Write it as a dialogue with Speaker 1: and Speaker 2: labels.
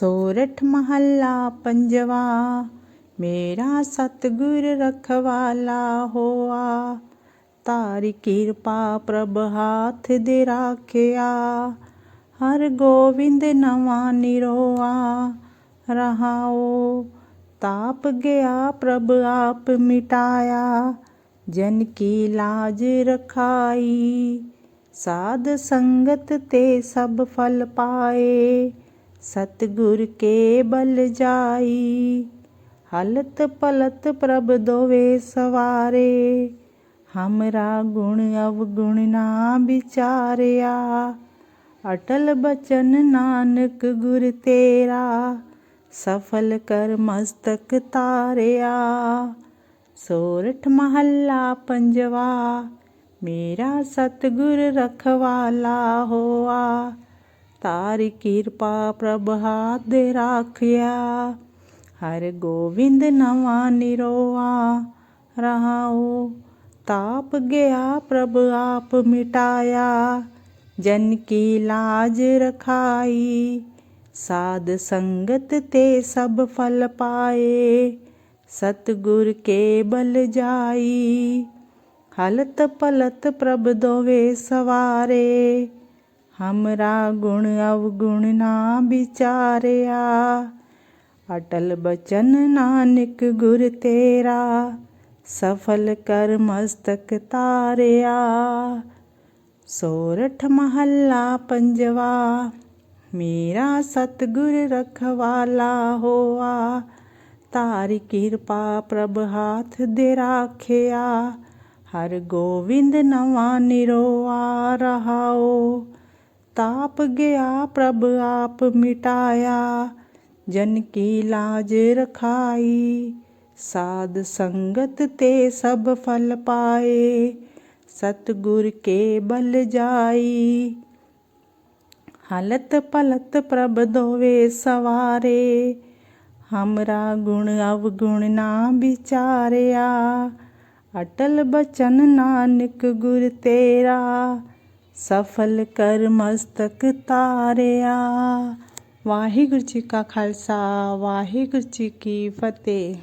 Speaker 1: ਸੋਰਠ ਮਹੱਲਾ ਪੰਜਵਾ, ਮੇਰਾ ਸਤਿਗੁਰ ਰਖਵਾਲਾ ਹੋਆ। ਤਾਰੀ ਕਿਰਪਾ ਪ੍ਰਭ ਹਾਥ ਦੇ ਰਾਖਿਆ। ਹਰ ਗੋਬਿੰਦ ਨਵਾਂ ਨਿਰੋਆ ਰਹਾਓ। ਤਾਪ ਗਿਆ ਪ੍ਰਭ ਆਪ ਮਿਟਾਇਆ, ਜਨ ਕੀ ਲਾਜ ਰਖਾਈ। ਸਾਧ ਸੰਗਤ ਤੇ ਸਭ ਫਲ ਪਾਏ। ਸਤਿਗੁਰ ਕੇ ਬਲ ਜਾਈ, ਹਲਤ ਪਲਤ ਪ੍ਰਭ ਦੋਵੇ ਸਵਾਰੇ, ਹਮਰਾ ਗੁਣ ਅਵਗੁਣ ਨਾ ਵਿਚਾਰਿਆ, ਅਟਲ ਬਚਨ ਨਾਨਕ ਗੁਰ ਤੇਰਾ, ਸਫਲ ਕਰ ਮਸਤਕ ਤਾਰਿਆ। ਸੋਰਠ ਮਹੱਲਾ ਪੰਜਵਾ, ਮੇਰਾ ਸਤਿਗੁਰ ਰਖਵਾਲਾ ਹੋਆ ਤਾਰੀ ਕਿਰਪਾ ਪ੍ਰਭ ਹਾਥ ਦੇ ਰਾਖਿਆ। ਹਰ ਗੋਬਿੰਦ ਨਵਾਂ ਨਿਰੋਆ ਰਹਾਉ। ਤਾਪ ਗਿਆ ਪ੍ਰਭ ਆਪ ਮਿਟਾਇਆ। ਜਨ ਕੀ ਲਾਜ ਰਖਾਈ। ਸਾਧ ਸੰਗਤ ਤੇ ਸਭ ਫਲ ਪਾਏ। ਸਤਿਗੁਰ ਕੇ ਬਲ ਜਾਈ। ਹਲਤ ਪਲਤ ਪ੍ਰਭ ਦੋਵੇ ਸਵਾਰੇ। ਹਮਰਾ ਗੁਣ ਅਵਗੁਣ ਨਾ ਵਿਚਾਰਿਆ ਅਟਲ ਬਚਨ ਨਾਨਕ ਗੁਰ ਤੇਰਾ ਸਫਲ ਕਰ ਮਸਤਕ ਤਾਰਿਆ ਸੋਰਠ ਮਹੱਲਾ ਪੰਜਵਾ ਮੇਰਾ ਸਤਿਗੁਰ ਰਖਵਾਲਾ ਹੋਆ ਤਾਰੀ ਕਿਰਪਾ ਪ੍ਰਭ ਹਾਥ ਦੇ ਰਾਖਿਆ ਹਰ ਗੋਬਿੰਦ ਨਵਾਂ ਨਿਰੋਆ ਰਹਾਓ ਤਾਪ ਗਿਆ, ਪ੍ਰਭ ਆਪ ਮਿਟਾਇਆ। ਜਨ ਕੀ ਲਾਜ ਰਖਾਈ, ਸਾਧ ਸੰਗਤ ਤੇ ਸਭ ਫਲ ਪਾਏ। ਸਤਿਗੁਰ ਕੇ ਬਲ ਜਾਈ। ਹਲਤ ਪਲਤ ਪ੍ਰਭ ਦੋਵੇ ਸਵਾਰੇ, ਹਮਰਾ ਗੁਣ ਅਵਗੁਣ ਨਾ ਵਿਚਾਰਿਆ। ਅਟਲ ਬਚਨ ਨਾਨਕ ਗੁਰ ਤੇਰਾ ਸਫਲ ਕਰ ਮਸਤਕ ਤਾਰਿਆ। ਵਾਹਿਗੁਰੂ ਜੀ ਕਾ ਖਾਲਸਾ ਵਾਹਿਗੁਰੂ ਜੀ ਕੀ ਫਤਿਹ।